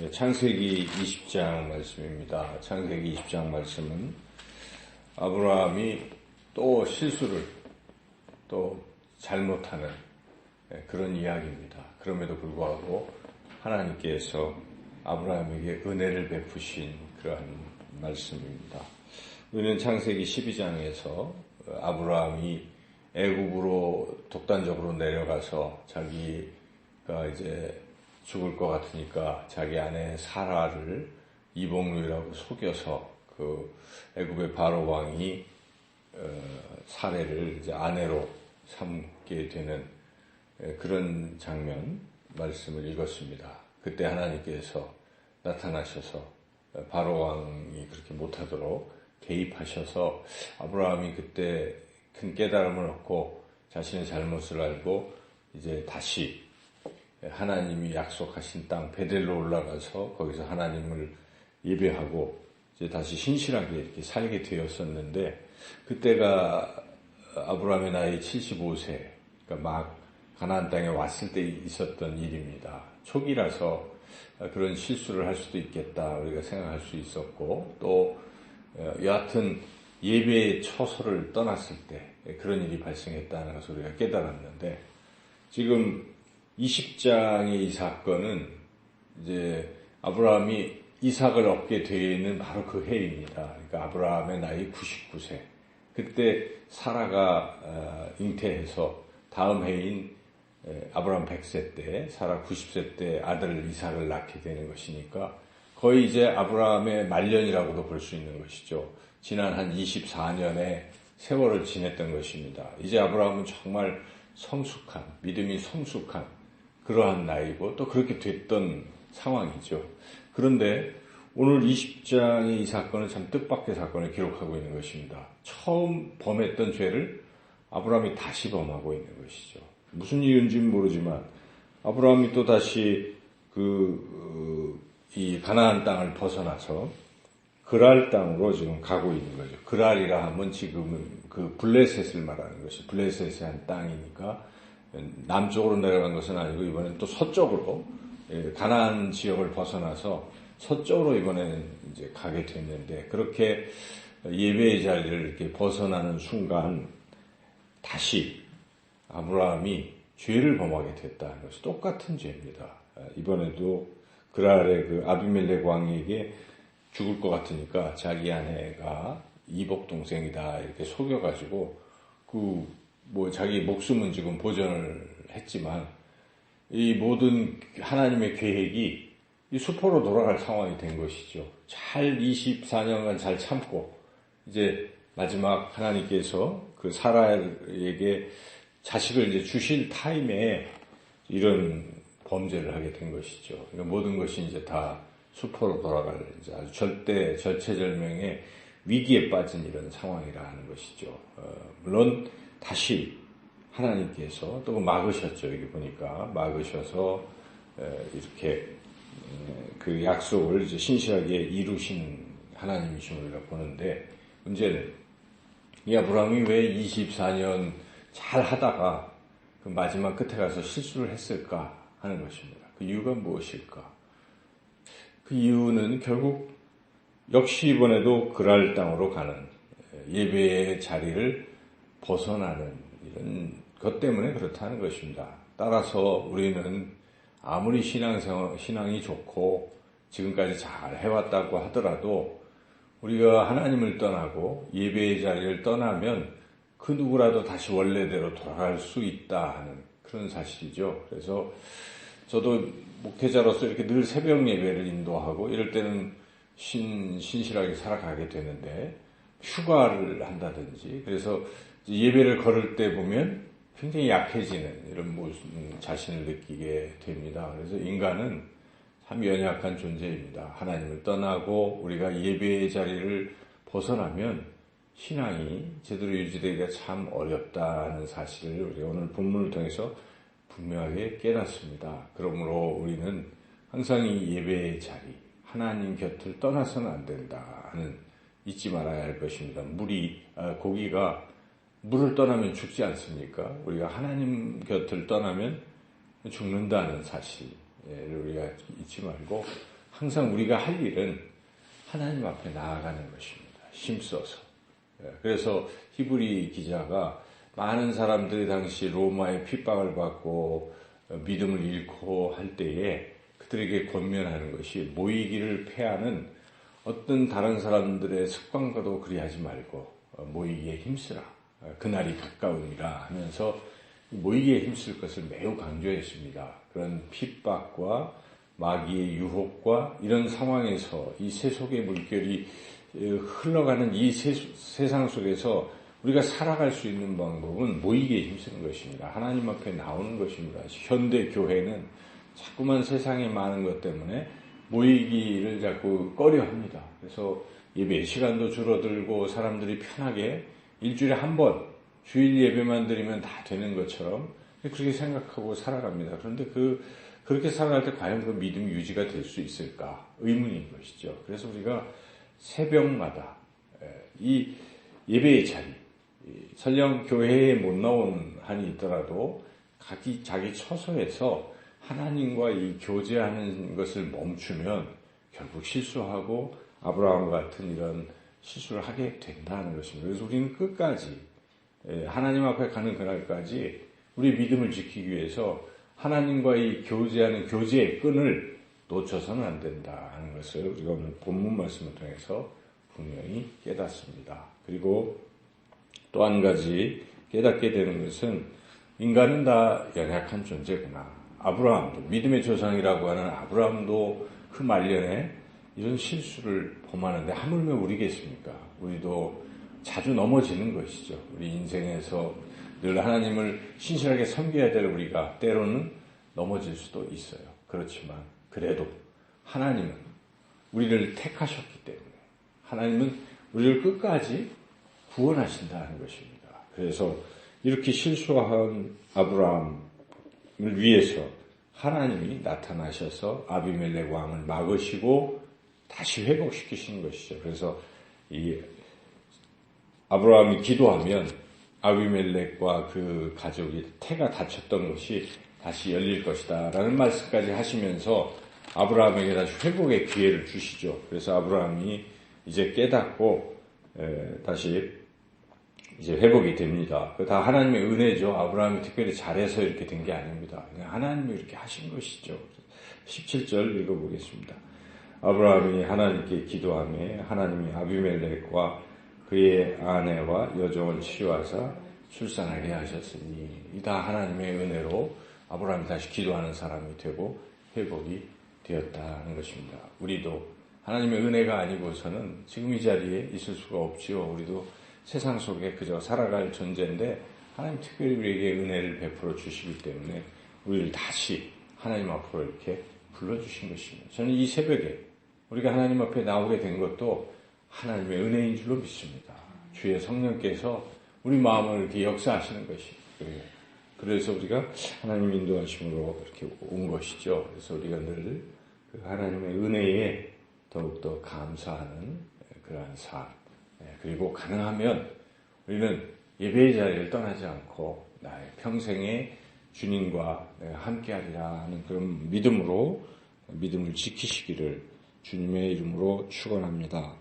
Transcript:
네, 창세기 20장 말씀입니다. 창세기 20장 말씀은 아브라함이 또 실수를 또 잘못하는 네, 그런 이야기입니다. 그럼에도 불구하고 하나님께서 아브라함에게 은혜를 베푸신 그러한 말씀입니다. 우리는 창세기 12장에서 아브라함이 애굽으로 독단적으로 내려가서 자기가 이제 죽을 것 같으니까 자기 아내 사라를 이복루이라고 속여서 그 애굽의 바로 왕이 어, 사례를 이제 아내로 삼게 되는 그런 장면 말씀을 읽었습니다. 그때 하나님께서 나타나셔서 바로 왕이 그렇게 못하도록 개입하셔서 아브라함이 그때 큰 깨달음을 얻고 자신의 잘못을 알고 이제 다시 하나님이 약속하신 땅 베델로 올라가서 거기서 하나님을 예배하고 이제 다시 신실하게 이렇게 살게 되었었는데 그때가 아브라함의 나이 75세 그러니까 막 가나안 땅에 왔을 때 있었던 일입니다. 초기라서 그런 실수를 할 수도 있겠다 우리가 생각할 수 있었고 또 어, 여하튼 예배의 처소를 떠났을 때 그런 일이 발생했다는 것을 우리가 깨달았는데 지금 20장의 이 사건은 이제 아브라함이 이삭을 얻게 되는 바로 그 해입니다. 그러니까 아브라함의 나이 99세. 그때 사라가 어, 잉태해서 다음 해인 아브라함 100세 때, 사라 90세 때 아들 이삭을 낳게 되는 것이니까 거의 이제 아브라함의 말년이라고도 볼 수 있는 것이죠. 지난 한 24년의 세월을 지냈던 것입니다. 이제 아브라함은 정말 성숙한, 믿음이 성숙한 그러한 나이고 또 그렇게 됐던 상황이죠. 그런데 오늘 20장의 이 사건은 참 뜻밖의 사건을 기록하고 있는 것입니다. 처음 범했던 죄를 아브라함이 다시 범하고 있는 것이죠. 무슨 이유인지는 모르지만 아브라함이 또 다시 그, 이 가나안 땅을 벗어나서 그랄 땅으로 지금 가고 있는 거죠. 그랄이라 하면 지금은 그 블레셋을 말하는 것이 블레셋의 한 땅이니까 남쪽으로 내려간 것은 아니고 이번엔 또 서쪽으로 예, 가나안 지역을 벗어나서 서쪽으로 이번에는 이제 가게 됐는데 그렇게 예배의 자리를 이렇게 벗어나는 순간 다시 아브라함이 죄를 범하게 됐다는 것이 똑같은 죄입니다. 아, 이번에도 그랄의 그 아비멜렉 왕에게 죽을 것 같으니까 자기 아내가 이복 동생이다 이렇게 속여가지고 그 뭐 자기 목숨은 지금 보전을 했지만 이 모든 하나님의 계획이 이 수포로 돌아갈 상황이 된 것이죠. 잘 24년간 잘 참고 이제 마지막 하나님께서 그 사라에게 자식을 이제 주실 타임에 이런 범죄를 하게 된 것이죠. 그러니까 모든 것이 이제 다 수포로 돌아갈 이제 아주 절대 절체절명의 위기에 빠진 이런 상황이라는 것이죠. 어, 물론 다시 하나님께서 또 막으셨죠. 여기 보니까 막으셔서 에, 이렇게 그 약속을 신실하게 이루신 하나님이심을 우리가 보는데 문제는 이 아브라함이 왜 24년 잘 하다가 그 마지막 끝에 가서 실수를 했을까 하는 것입니다. 그 이유가 무엇일까? 그 이유는 결국 역시 이번에도 그랄 땅으로 가는 예배의 자리를 벗어나는 이런 것 때문에 그렇다는 것입니다. 따라서 우리는 아무리 신앙 신앙이 좋고 지금까지 잘 해왔다고 하더라도 우리가 하나님을 떠나고 예배의 자리를 떠나면 그 누구라도 다시 원래대로 돌아갈 수 있다 하는 그런 사실이죠. 그래서 저도 목회자로서 이렇게 늘 새벽 예배를 인도하고 이럴 때는 신, 신실하게 살아가게 되는데 휴가를 한다든지 그래서 예배를 걸을 때 보면 굉장히 약해지는 이런 모습, 음, 자신을 느끼게 됩니다. 그래서 인간은 참 연약한 존재입니다. 하나님을 떠나고 우리가 예배의 자리를 벗어나면 신앙이 제대로 유지되기가 참 어렵다는 사실을 우리가 오늘 본문을 통해서 분명하게 깨닫습니다. 그러므로 우리는 항상 이 예배의 자리, 하나님 곁을 떠나서는 안 된다는 잊지 말아야 할 것입니다. 물이, 아, 고기가 물을 떠나면 죽지 않습니까? 우리가 하나님 곁을 떠나면 죽는다는 사실을 우리가 잊지 말고 항상 우리가 할 일은 하나님 앞에 나아가는 것입니다. 힘써서. 예, 그래서 히브리 기자가 많은 사람들이 당시 로마의 핍박을 받고 어, 믿음을 잃고 할 때에 그들에게 권면하는 것이 모이기를 패하는 어떤 다른 사람들의 습관과도 그리하지 말고 어, 모이기에 힘쓰라. 어, 그날이 가까우니라 하면서 모이기에 힘쓸 것을 매우 강조했습니다. 그런 핍박과 마귀의 유혹과 이런 상황에서 이 세속의 물결이 흘러가는 이 세상 속에서 우리가 살아갈 수 있는 방법은 모이기에 힘쓰는 것입니다. 하나님 앞에 나오는 것입니다. 현대 교회는 자꾸만 세상에 많은 것 때문에 모이기를 자꾸 꺼려 합니다. 그래서 예배 시간도 줄어들고 사람들이 편하게 일주일에 한 번 주일 예배만 드리면 다 되는 것처럼 그렇게 생각하고 살아갑니다. 그런데 그 그렇게 살아갈 때 과연 그 믿음이 유지가 될 수 있을까 의문인 것이죠. 그래서 우리가 새벽마다 이 예배의 자리, 설령 교회에 못 나온 한이 있더라도 자기 자기 처소에서 하나님과 이 교제하는 것을 멈추면 결국 실수하고 아브라함 같은 이런 실수를 하게 된다는 것입니다. 그래서 우리는 끝까지 하나님 앞에 가는 그날까지 우리 믿음을 지키기 위해서 하나님과의 교제하는 교제의 끈을 놓쳐서는 안 된다 하는 것을 우리가 오늘 본문 말씀을 통해서 분명히 깨닫습니다. 그리고 또 한 가지 깨닫게 되는 것은 인간은 다 연약한 존재구나. 아브라함도 믿음의 조상이라고 하는 아브라함도 그 말년에 이런 실수를 범하는데 하물며 우리겠습니까? 우리도 자주 넘어지는 것이죠. 우리 인생에서 늘 하나님을 신실하게 섬겨야 될 우리가 때로는 넘어질 수도 있어요. 그렇지만 그래도 하나님은 우리를 택하셨기 때문에 하나님은 우리를 끝까지 구원하신다는 것입니다. 그래서 이렇게 실수한 아브라함을 위해서 하나님이 나타나셔서 아비멜렉 왕을 막으시고 다시 회복시키신 것이죠. 그래서 이 아브라함이 기도하면 아비멜렉과 그 가족이 태가 다쳤던 것이 다시 열릴 것이다. 라는 말씀까지 하시면서 아브라함에게 다시 회복의 기회를 주시죠. 그래서 아브라함이 이제 깨닫고 다시 이제 회복이 됩니다. 다 하나님의 은혜죠. 아브라함이 특별히 잘해서 이렇게 된 게 아닙니다. 하나님이 이렇게 하신 것이죠. 17절 읽어보겠습니다. 아브라함이 하나님께 기도하며 하나님이 아비멜렉과 그의 아내와 여종을 치유하사 출산하게 하셨으니 이다 하나님의 은혜로 아브라함이 다시 기도하는 사람이 되고 회복이 되었다는 것입니다. 우리도 하나님의 은혜가 아니고서는 지금 이 자리에 있을 수가 없지요. 우리도 세상 속에 그저 살아갈 존재인데 하나님 특별히 우리에게 은혜를 베풀어 주시기 때문에 우리를 다시 하나님 앞으로 이렇게 불러주신 것입니다. 저는 이 새벽에 우리가 하나님 앞에 나오게 된 것도 하나님의 은혜인 줄로 믿습니다. 주의 성령께서 우리 마음을 이렇게 역사하시는 것이 그래요. 그래서 우리가 하나님 인도하심으로 이렇게 온 것이죠. 그래서 우리가 늘그 하나님의 은혜에 더욱더 감사하는 그러한 삶. 예, 그리고 가능하면 우리는 예배의 자리를 떠나지 않고 나의 평생에 주님과 함께하리라 하는 그런 믿음으로 믿음을 지키시기를 주님의 이름으로 축원합니다.